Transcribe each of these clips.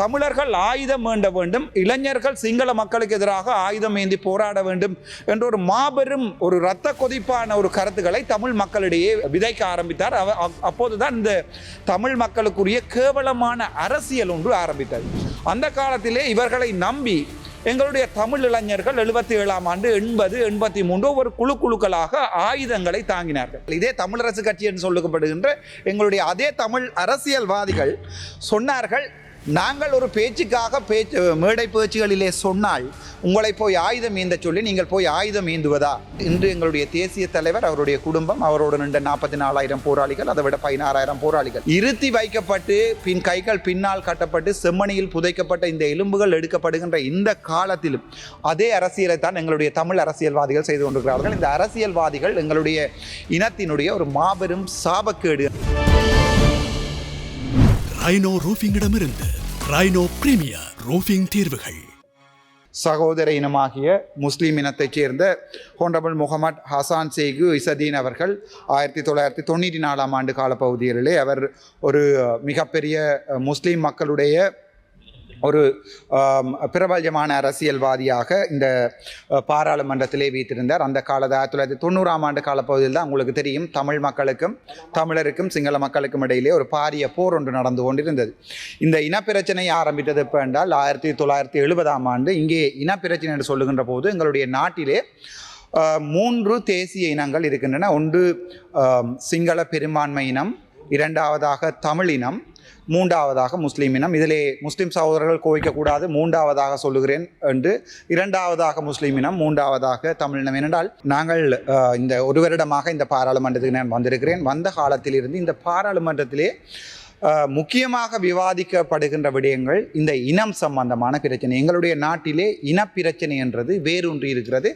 தமிழர்கள் ஆயுதம் வேண்ட வேண்டும் இளைஞர்கள் சிங்கள மக்களுக்கு எதிராக ஆயுதம் ஏந்தி போராட வேண்டும் என்ற ஒரு மாபெரும் ஒரு இரத்த கொதிப்பான ஒரு கருத்துக்களை தமிழ் மக்களிடையே விதைக்க ஆரம்பித்தார். அவ அப்போதுதான் இந்த தமிழ் மக்களுக்குரிய கேவலமான அரசியல் ஒன்று ஆரம்பித்தது. அந்த காலத்திலே இவர்களை நம்பி எங்களுடைய தமிழ் இளைஞர்கள் எழுபத்தி ஏழாம் ஆண்டு எண்பது எண்பத்தி மூன்று ஒரு குழு குழுக்களாக ஆயுதங்களை தாங்கினார்கள். இதே தமிழரசு கட்சி என்று சொல்லப்படுகின்ற எங்களுடைய அதே தமிழ் அரசியல்வாதிகள் சொன்னார்கள் நாங்கள் ஒரு பேச்சுக்காக பேச்சு மேடை பேச்சுகளிலே சொன்னால் உங்களை போய் ஆயுதம் ஏந்த சொல்லி நீங்கள் போய் ஆயுதம் ஏந்துவதா இன்று எங்களுடைய தேசிய தலைவர் அவருடைய குடும்பம் அவரோடு நின்ற நாற்பத்தி நாலாயிரம் போராளிகள் அதை விட பதினாறாயிரம் போராளிகள். இருத்தி வைக்கப்பட்டு பின் கைகள் பின்னால் கட்டப்பட்டு செம்மணியில் புதைக்கப்பட்ட இந்த எலும்புகள் எடுக்கப்படுகின்ற இந்த காலத்திலும் அதே அரசியலை தான் எங்களுடைய தமிழ் அரசியல்வாதிகள் செய்து கொண்டிருக்கிறார்கள். இந்த அரசியல்வாதிகள் எங்களுடைய இனத்தினுடைய ஒரு மாபெரும் சாபக்கேடு. ஐநோ ரூஃபிங்கிடமிருந்து ரைனோ பிரீமியர் ரூஃபிங் தீர்வுகள். சகோதர இனமாகிய முஸ்லீம் இனத்தைச் சேர்ந்த ஹோண்டபிள் முகமது ஹசான் சேகு இசதீன் அவர்கள் ஆயிரத்தி தொள்ளாயிரத்தி தொண்ணூற்றி நாலாம் ஆண்டு காலப்பகுதிகளிலே அவர் ஒரு மிகப்பெரிய முஸ்லீம் மக்களுடைய ஒரு பிரபல்யமான அரசியல்வாதியாக இந்த பாராளுமன்றத்திலே வைத்திருந்தார் அந்த காலத்து ஆயிரத்தி தொள்ளாயிரத்தி தொண்ணூறாம் ஆண்டு காலப்பகுதியில் தான் உங்களுக்கு தெரியும். தமிழ் மக்களுக்கும் தமிழருக்கும் சிங்கள மக்களுக்கும் இடையிலே ஒரு பாரிய போர் ஒன்று நடந்து கொண்டிருந்தது. இந்த இனப்பிரச்சனை ஆரம்பித்தது எப்போ என்றால் ஆயிரத்தி தொள்ளாயிரத்தி எழுபதாம் ஆண்டு இங்கே இனப்பிரச்சனை என்று சொல்லுகின்ற போது எங்களுடைய நாட்டிலே மூன்று தேசிய இனங்கள் இருக்கின்றன. ஒன்று சிங்கள பெரும்பான்மை இனம் இரண்டாவதாக தமிழ் இனம் மூன்றாவதாக முஸ்லீம் இனம். இதிலே முஸ்லீம் சகோதரர்கள் கோவிக்கக்கூடாது மூன்றாவதாக சொல்லுகிறேன் என்று இரண்டாவதாக முஸ்லீம் இனம் மூன்றாவதாக தமிழ் இனம். ஏனென்றால் நாங்கள் இந்த ஒரு வருடமாக இந்த பாராளுமன்றத்துக்கு நான் வந்திருக்கிறேன். வந்த காலத்திலிருந்து இந்த பாராளுமன்றத்திலே முக்கியமாக விவாதிக்கப்படுகின்ற விடயங்கள் இந்த இனம் சம்பந்தமான பிரச்சனை. எங்களுடைய நாட்டிலே இனப்பிரச்சனை என்றது வேரூன்றி இருக்கிறது.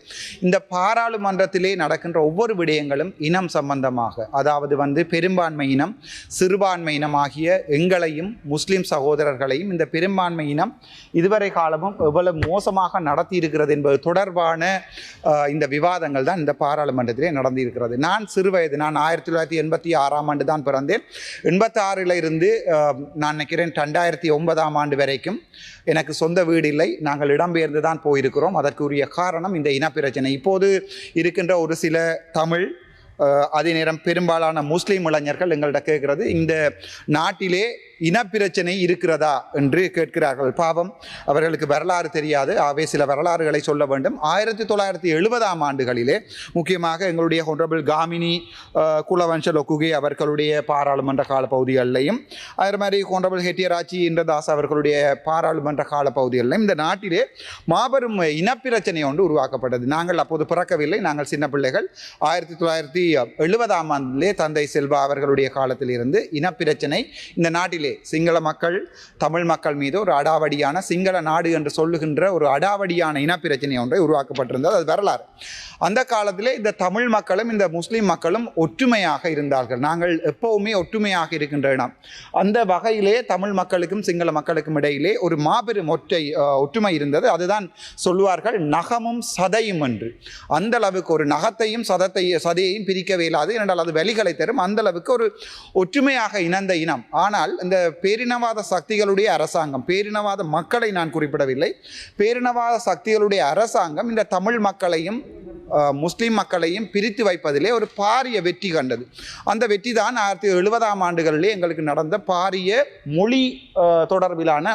இந்த பாராளுமன்றத்திலே நடக்கின்ற ஒவ்வொரு விடயங்களும் இனம் சம்பந்தமாக அதாவது வந்து பெரும்பான்மை இனம் சிறுபான்மை இனம் ஆகிய எங்களையும் முஸ்லிம் சகோதரர்களையும் இந்த பெரும்பான்மை இனம் இதுவரை காலமும் எவ்வளவு மோசமாக நடத்தி இருக்கிறது என்பது தொடர்பான இந்த விவாதங்கள் தான் இந்த பாராளுமன்றத்திலே நடந்திருக்கிறது. நான் சிறுவயது நான் ஆயிரத்தி தொள்ளாயிரத்தி எண்பத்தி ஆறாம் ஆண்டு தான் பிறந்தேன். எண்பத்தாறில் இருந்து இருந்து நான் நினைக்கிறேன் ரெண்டாயிரத்தி ஒன்பதாம் ஆண்டு வரைக்கும் எனக்கு சொந்த வீடு இல்லை. நாங்கள் இடம்பெயர்ந்து தான் போயிருக்கிறோம். அதற்குரிய காரணம் இந்த இனப்பிரச்சனை இப்போது இருக்கின்ற ஒரு சில தமிழ் அதே நேரம் பெரும்பாலான முஸ்லீம் இளைஞர்கள் எங்கள்கிட்ட கேட்கிறது இந்த நாட்டிலே இனப்பிரச்சனை இருக்கிறதா என்று கேட்கிறார்கள். பாவம் அவர்களுக்கு வரலாறு தெரியாது. அவை சில வரலாறுகளை சொல்ல வேண்டும். ஆயிரத்தி தொள்ளாயிரத்தி எழுபதாம் ஆண்டுகளிலே முக்கியமாக எங்களுடைய ஹொனரபிள் காமினி அஹ், லொக்குகே அவர்களுடைய பாராளுமன்ற கால பகுதிகளிலையும் அதே மாதிரி ஹொனரபிள் ஹெட்டியராச்சி இந்திரதாஸ் அவர்களுடைய பாராளுமன்ற கால பகுதிகளிலும் இந்த நாட்டிலே மாபெரும் இனப்பிரச்சனை ஒன்று உருவாக்கப்பட்டது. நாங்கள் அப்போது பிறக்கவில்லை. நாங்கள் சின்ன பிள்ளைகள். ஆயிரத்தி தொள்ளாயிரத்தி எழுபதாம் ஆண்டிலே தந்தை செல்வா அவர்களுடைய காலத்திலிருந்து இனப்பிரச்சனை இந்த நாட்டிலே சிங்கள மக்கள் தமிழ் மக்கள் மீது ஒரு அடாவடியான சிங்கள நாடு என்று சொல்லுகின்ற ஒரு அடாவடியான இனப்பிரச்சனை ஒன்றை உருவாக்கப்பட்டிருந்தது. அது வரலாறு. அந்த காலத்திலே இந்த தமிழ் மக்களும் இந்த முஸ்லீம் மக்களும் ஒற்றுமையாக இருந்தார்கள். நாங்கள் எப்போவுமே ஒற்றுமையாக இருக்கின்ற இடம் அந்த வகையிலே தமிழ் மக்களுக்கும் சிங்கள மக்களுக்கும் இடையிலே ஒரு மாபெரும் ஒற்றை ஒற்றுமை இருந்தது. அதுதான் சொல்லுவார்கள் நகமும் சதையும் என்று. அந்த அளவுக்கு ஒரு நகத்தையும் சதத்தை சதையையும் பிரிக்கவே இல்லாது என்றால் அது வெளிகளை தரும். அந்த அளவுக்கு ஒரு ஒற்றுமையாக இணைந்த இனம். ஆனால் இந்த பேரினவாத சக்திகளுடைய அரசாங்கம் பேரினவாத மக்களை நான் குறிப்பிடவில்லை. பேரினவாத சக்திகளுடைய அரசாங்கம் இந்த தமிழ் மக்களையும் முஸ்லீம் மக்களையும் பிரித்து வைப்பதிலே ஒரு பாரிய வெற்றி கண்டது. அந்த வெற்றி தான் ஆயிரத்தி எழுபதாம் ஆண்டுகளிலே எங்களுக்கு நடந்த பாரிய மொழி தொடர்பிலான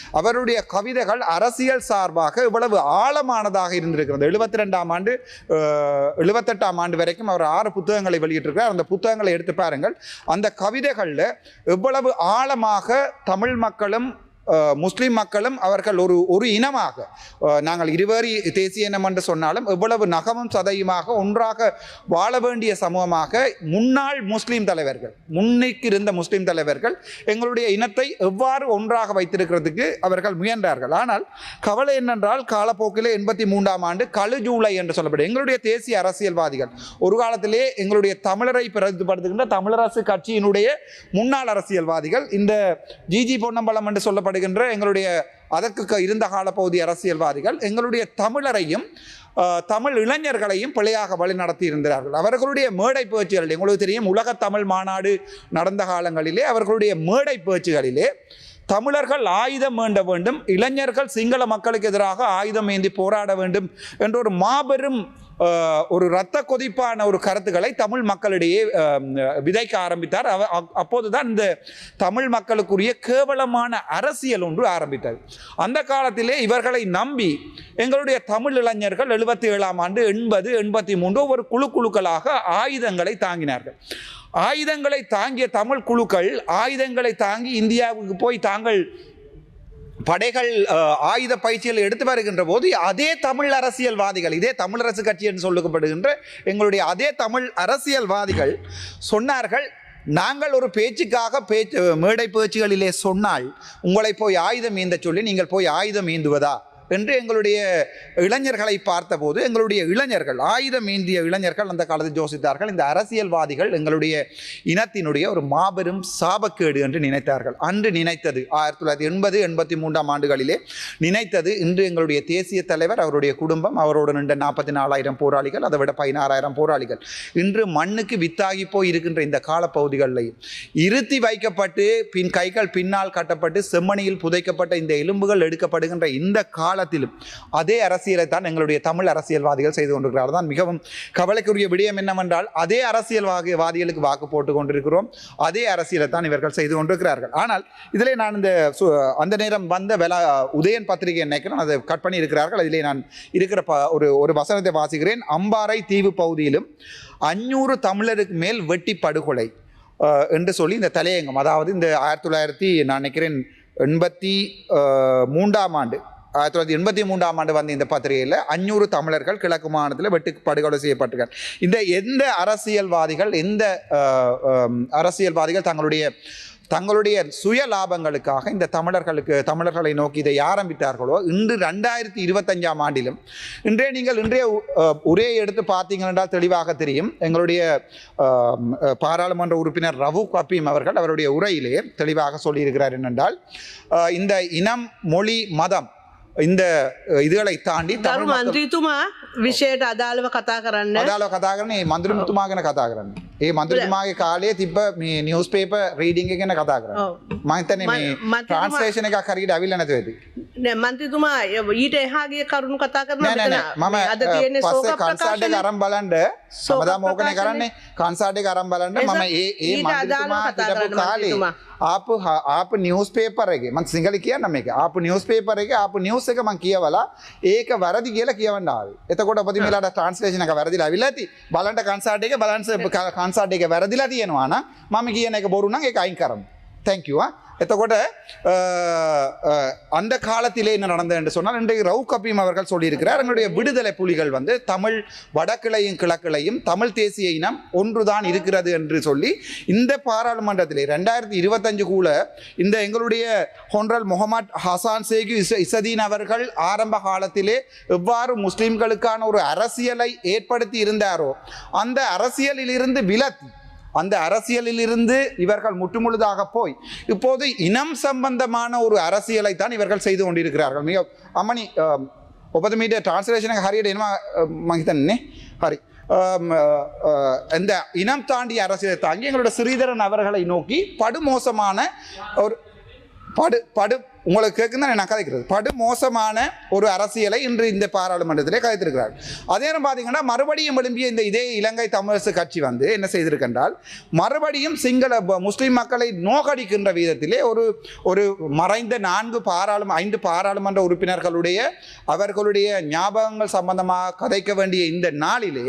அவருடைய கவிதைகள் அரசியல் சார்பாக இவ்வளவு ஆழமானதாக இருந்திருக்கிறது. எழுபத்தி ரெண்டாம் ஆண்டு எழுபத்தெட்டாம் ஆண்டு வரைக்கும் அவர் ஆறு புத்தகங்களை வெளியிட்டிருக்கிறார். அந்த புத்தகங்களை எடுத்து பாருங்கள். அந்த கவிதைகளில் எவ்வளவு ஆழமாக தமிழ் மக்களும் முஸ்லீம் மக்களும் அவர்கள் ஒரு ஒரு இனமாக நாங்கள் இருவேறு தேசிய இனம் என்று சொன்னாலும் எவ்வளவு நகமும் சதையுமாக ஒன்றாக வாழ வேண்டிய சமூகமாக முன்னாள் முஸ்லீம் தலைவர்கள் முன்னைக்கு இருந்த முஸ்லீம் தலைவர்கள் எங்களுடைய இனத்தை எவ்வாறு ஒன்றாக வைத்திருக்கிறதுக்கு அவர்கள் முயன்றார்கள். ஆனால் கவலை என்னென்றால் காலப்போக்கில் எண்பத்தி மூன்றாம் ஆண்டு கழு ஜூலை என்று சொல்லப்படும் எங்களுடைய தேசிய அரசியல்வாதிகள் ஒரு காலத்திலே எங்களுடைய தமிழரை பிரதிபடுத்துகின்ற தமிழரசு கட்சியினுடைய முன்னாள் அரசியல்வாதிகள் இந்த ஜிஜி பொன்னம்பலம் என்று வருகின்ற எங்களுடைய அதற்கு க- இருந்த காலப்பகுதி அரசியல்வாதிகள் எங்களுடைய தமிழரையும் தமிழ் இளைஞர்களையும் பிழையாக வழி நடத்தி இருந்தார்கள் அவர்களுடைய மேடை பேச்சுகள் எங்களுக்கு தெரியும் உலக தமிழ் மாநாடு நடந்த காலங்களிலே அவர்களுடைய மேடை பேச்சுகளிலே தமிழர்கள் ஆயுதம் வேண்ட வேண்டும் இளைஞர்கள் சிங்கள மக்களுக்கு எதிராக ஆயுதம் ஏந்தி போராட வேண்டும் என்ற ஒரு மாபெரும் ஒரு இரத்த கொதிப்பான ஒரு கருத்துக்களை தமிழ் மக்களிடையே விதைக்க ஆரம்பித்தார். அவ அப்- அப்போதுதான் இந்த தமிழ் மக்களுக்குரிய கேவலமான அரசியல் ஒன்று ஆரம்பித்தது. அந்த காலத்திலே இவர்களை நம்பி எங்களுடைய தமிழ் இளைஞர்கள் எழுபத்தி ஏழாம் ஆண்டு எண்பது எண்பத்தி மூன்று ஒரு குழு குழுக்களாக ஆயுதங்களை தாங்கினார்கள். ஆயுதங்களை தாங்கிய தமிழ் குழுக்கள் ஆயுதங்களை தாங்கி இந்தியாவுக்கு போய் தாங்கள் படைகள் ஆயுத பயிற்சிகள் எடுத்து வருகின்ற போது அதே தமிழ் அரசியல்வாதிகள் இதே தமிழரசு கட்சி என்று சொல்லப்படுகின்ற எங்களுடைய அதே தமிழ் அரசியல்வாதிகள் சொன்னார்கள் நாங்கள் ஒரு பேச்சுக்காக பேச்சு மேடை பேச்சுகளிலே சொன்னால் உங்களை போய் ஆயுதம் ஏந்த சொல்லி நீங்கள் போய் ஆயுதம் ஈந்துவதா என்று எங்களுடைய இளைஞர்களை பார்த்தபோது எங்களுடைய இளைஞர்கள் ஆயுதம் ஏந்திய இளைஞர்கள் அந்த காலத்தில் ஜோசித்தார்கள் இந்த அரசியல்வாதிகள் எங்களுடைய இனத்தினுடைய ஒரு மாபெரும் சாபக்கேடு என்று நினைத்தார்கள். அன்று நினைத்தது ஆயிரத்தி தொள்ளாயிரத்தி எண்பது எண்பத்தி மூன்றாம் ஆண்டுகளிலே நினைத்தது இன்று எங்களுடைய தேசிய தலைவர் அவருடைய குடும்பம் அவரோடு நின்ற நாற்பத்தி நாலாயிரம் போராளிகள் அதை விட பதினாறாயிரம் போராளிகள். இன்று மண்ணுக்கு வித்தாகி போய் இருக்கின்ற இந்த காலப்பகுதிகளிலையும் இருத்தி வைக்கப்பட்டு பின் கைகள் பின்னால் கட்டப்பட்டு செம்மணியில் புதைக்கப்பட்ட இந்த எலும்புகள் எடுக்கப்படுகின்ற இந்த கால காலத்திலும் அதே அரசியலை தான் எங்களுடைய தமிழ் அரசியல்வாதிகள் செய்து கொண்டிருக்கிறார்கள். தான் மிகவும் கவலைக்குரிய விடயம் என்னவென்றால் அதே அரசியல்வாதிகளுக்கு வாக்கு போட்டு கொண்டிருக்கிறோம். அதே அரசியலை தான் இவர்கள் செய்து கொண்டிருக்கிறார்கள். ஆனால் இதிலே நான் இந்த சு- அந்த நேரம் வந்த வெல உதயன் பத்திரிகை நினைக்கிறேன் அதை கட் பண்ணி இருக்கிறார்கள். அதிலே நான் இருக்கிற ப ஒரு ஒரு வசனத்தை வாசிக்கிறேன். அம்பாறை தீவு பகுதியிலும் அஞ்சூறு தமிழருக்கு மேல் வெட்டி படுகொலை என்று சொல்லி இந்த தலையங்கம் அதாவது இந்த ஆயிரத்தி தொள்ளாயிரத்தி நான் நினைக்கிறேன் எண்பத்தி மூன்றாம் ஆண்டு ஆயிரத்தி தொள்ளாயிரத்தி எண்பத்தி மூன்றாம் ஆண்டு வந்த இந்த பத்திரிகையில் அஞ்சூறு தமிழர்கள் கிழக்கு மாநிலத்தில் வெட்டு படுகொலை செய்யப்பட்டிருக்கார் இந்த எந்த அரசியல்வாதிகள் எந்த அரசியல்வாதிகள் தங்களுடைய தங்களுடைய சுய லாபங்களுக்காக இந்த தமிழர்களுக்கு தமிழர்களை நோக்கி இதை ஆரம்பித்தார்களோ இன்று ரெண்டாயிரத்தி இருபத்தஞ்சாம் ஆண்டிலும் இன்றே நீங்கள் இன்றைய உரையை எடுத்து பார்த்தீங்கன்னா தெளிவாக தெரியும். எங்களுடைய பாராளுமன்ற உறுப்பினர் ரவு கப்பீம் அவர்கள் அவருடைய உரையிலே தெளிவாக சொல்லியிருக்கிறார் என்னென்றால் இந்த இனம் மொழி மதம் ඉන්ද ඉදල ඉතාන්ඩි තරු මන්ත්‍රීතුමා විෂයට අදාළව කතා කරන්න. අදාල කතා කරන මන්දුරමතුමා ගැන කතා කරන්න. ඒ මන්දුරමාගේ කාලය තිබ මේ නිියස් පේප රීඩිංග ගැන කතා කර මහිතන මේ ට්‍රන්ස්ලේෂණ එක කරට ඇවිල්ල නැතුවේදී මන්තිතුමා ඊට එහාගේ කරුණු කතා කරන මම අද තියන කන්සාඩ ගරම් බලන්ඩ සොමදා මෝකනය කරන්නේ? කන්සාඩේ ගරම් බලන්න. මම ඒ ඒ මතුමාතටපු කාලේතුමා ආපු ආප නිියස් පේපරගේ මන් සිංහල කියන්න මේ අප නිියස් පේපරගේ අප නිියස් එක මං කියවලා ඒක වැරදි කියලා කියවන්නාව එතකොට පති මේලාට ට්‍රන්ස්ලේෂනක වැරදිලා විලති බලට කන්සාඩක බලන්ස කන්සාඩ එක වැරදිලා තියෙනවාන මම කියන එක බොරුණන් එක අයින් කරම්. තැංකවා எத்தකොට அந்த காலத்திலே என்ன நடந்தது என்று சொன்னால் இன்றைக்கு ரவு கபீம் அவர்கள் சொல்லியிருக்கிறார் எங்களுடைய விடுதலை புலிகள் வந்து தமிழ் வடகிளையும் கிழக்கிளையும் தமிழ் தேசிய இனம் ஒன்றுதான் இருக்கிறது என்று சொல்லி இந்த பாராளுமன்றத்திலே ரெண்டாயிரத்தி இருபத்தஞ்சு கூட இந்த எங்களுடைய ஹொன்ரல் முகமது ஹசான் சேகு இசதீன் அவர்கள் ஆரம்ப காலத்திலே எவ்வாறு முஸ்லீம்களுக்கான ஒரு அரசியலை ஏற்படுத்தி இருந்தாரோ அந்த அரசியலிலிருந்து விலத்தி அந்த அரசியலில் இருந்து இவர்கள் முற்றுமுழுதாக போய் இப்போது இனம் சம்பந்தமான ஒரு அரசியலை தான் இவர்கள் செய்து கொண்டிருக்கிறார்கள். மிக அம்மணி ஒப்பது மீடிய டிரான்ஸ்லேஷனுக்கு ஹரியட் என்ன மகிதன்னே ஹரி. இந்த இனம் தாண்டிய அரசியலை தாங்கி எங்களோட ஸ்ரீதரன் அவர்களை நோக்கி படுமோசமான ஒரு படு படு உங்களுக்கு கேட்குன்னு நான் கதைக்கிறது. படு மோசமான ஒரு அரசியலை இன்று இந்த பாராளுமன்றத்திலே கதைத்திருக்கிறார். அதே நேரம் பார்த்தீங்கன்னா மறுபடியும் எழும்பிய இந்த இதே இலங்கை தமிழரசு கட்சி வந்து என்ன செய்திருக்கின்றால் மறுபடியும் சிங்கள முஸ்லீம் மக்களை நோக்கடிக்கின்ற விதத்திலே ஒரு ஒரு மறைந்த நான்கு பாராளும ஐந்து பாராளுமன்ற உறுப்பினர்களுடைய அவர்களுடைய ஞாபகங்கள் சம்பந்தமாக கதைக்க வேண்டிய இந்த நாளிலே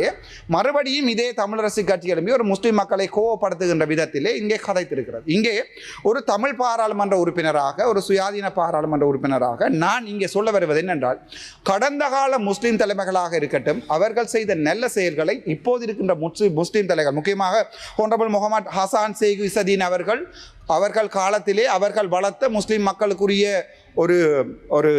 மறுபடியும் இதே தமிழரசு கட்சி எழும்பி ஒரு முஸ்லீம் மக்களை கோவப்படுத்துகின்ற விதத்திலே இங்கே கதைத்திருக்கிறது இங்கே ஒரு தமிழ் பாராளுமன்ற உறுப்பினராக ஒரு சுயாதீன சுயாதீன பாராளுமன்ற உறுப்பினராக நான் இங்கே சொல்ல வருவது என்னென்றால் கடந்த கால முஸ்லீம் தலைமைகளாக இருக்கட்டும் அவர்கள் செய்த நல்ல செயல்களை இப்போது இருக்கின்ற முஸ்லீம் முஸ்லீம் தலைவர் முக்கியமாக ஹோனரபிள் முகமது ஹசான் சேகு இசதீன் அவர்கள் அவர்கள் காலத்திலே அவர்கள் வளர்த்த முஸ்லீம் மக்களுக்குரிய ஒரு ஒரு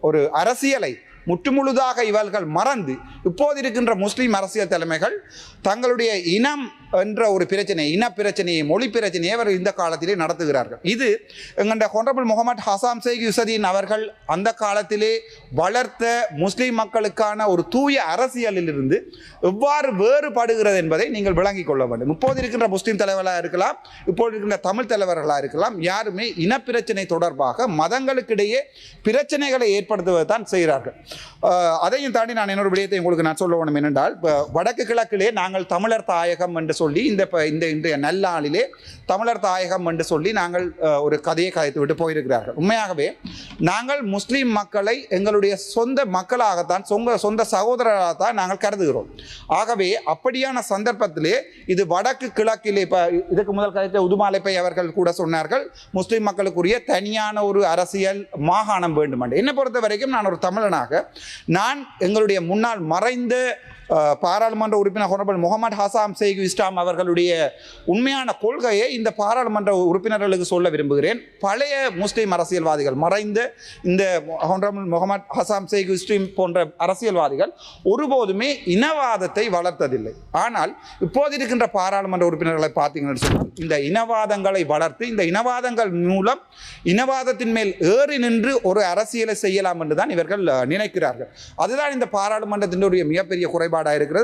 ஒரு அரசியலை முற்றுமுழுதாக இவர்கள் மறந்து இப்போது இருக்கின்ற முஸ்லீம் அரசியல் தலைமைகள் தங்களுடைய இனம் என்ற ஒரு பிரச்சனை இன பிரச்சனையை மொழி பிரச்சனையை அவர் இந்த காலத்திலே நடத்துகிறார்கள். இது எங்கண்ட ஹொனரபிள் முகமது ஹசாம் சேக் யுசதீன் அவர்கள் அந்த காலத்திலே வளர்த்த முஸ்லீம் மக்களுக்கான ஒரு தூய அரசியலிலிருந்து எவ்வாறு வேறுபடுகிறது என்பதை நீங்கள் விளங்கிக் கொள்ள வேண்டும். இப்போது இருக்கின்ற முஸ்லீம் தலைவர்களாக இருக்கலாம் இப்போது இருக்கின்ற தமிழ் தலைவர்களாக இருக்கலாம் யாருமே இனப்பிரச்சனை தொடர்பாக மதங்களுக்கிடையே பிரச்சனைகளை ஏற்படுத்துவதை தான் செய்கிறார்கள். அதையும் தாண்டி நான் இன்னொரு விடயத்தை உங்களுக்கு நான் சொல்ல வேணும் என்னென்றால் வடக்கு கிழக்கிலே நாங்கள் தமிழர் தாயகம் என்று சொல்லி இந்த இப்போ இந்த இன்றைய நல்லாளிலே தமிழர் தாயகம் என்று சொல்லி நாங்கள் ஒரு கதையை கதைத்து விட்டு போயிருக்கிறார்கள். உண்மையாகவே நாங்கள் முஸ்லீம் மக்களை எங்களுடைய சொந்த மக்களாகத்தான் சொந்த சொந்த சகோதரராகத்தான் நாங்கள் கருதுகிறோம். ஆகவே அப்படியான சந்தர்ப்பத்திலே இது வடக்கு கிழக்கிலே இப்போ இதுக்கு முதல் கதைத்த உதுமாலைப்பை அவர்கள் கூட சொன்னார்கள் முஸ்லீம் மக்களுக்குரிய தனியான ஒரு அரசியல் மாகாணம் வேண்டும் என்று என்னை பொறுத்த வரைக்கும் நான் ஒரு தமிழனாக நான் எங்களுடைய முன்னாள் மறைந்த பாராளுமன்ற உறுப்பினர் ஹொனபல் முகமது ஹசாம் செய்கு இஸ்லாம் அவர்களுடைய உண்மையான கொள்கையை இந்த பாராளுமன்ற உறுப்பினர்களுக்கு சொல்ல விரும்புகிறேன். பழைய முஸ்லீம் அரசியல்வாதிகள் மறைந்த இந்த ஹொனரபிள் முகமது ஹசாம் செய்கு இஸ்லீம் போன்ற அரசியல்வாதிகள் ஒருபோதுமே இனவாதத்தை வளர்த்ததில்லை. ஆனால் இப்போது இருக்கின்ற பாராளுமன்ற உறுப்பினர்களை பார்த்தீங்கன்னு சொன்னால் இந்த இனவாதங்களை வளர்த்து இந்த இனவாதங்கள் மூலம் இனவாதத்தின் மேல் ஏறி நின்று ஒரு அரசியலை செய்யலாம் என்று தான் இவர்கள் நினைக்கிறார்கள். அதுதான் இந்த பாராளுமன்றத்தினுடைய மிகப்பெரிய குறைபாடு. குறைபாடாக இருக்கிறது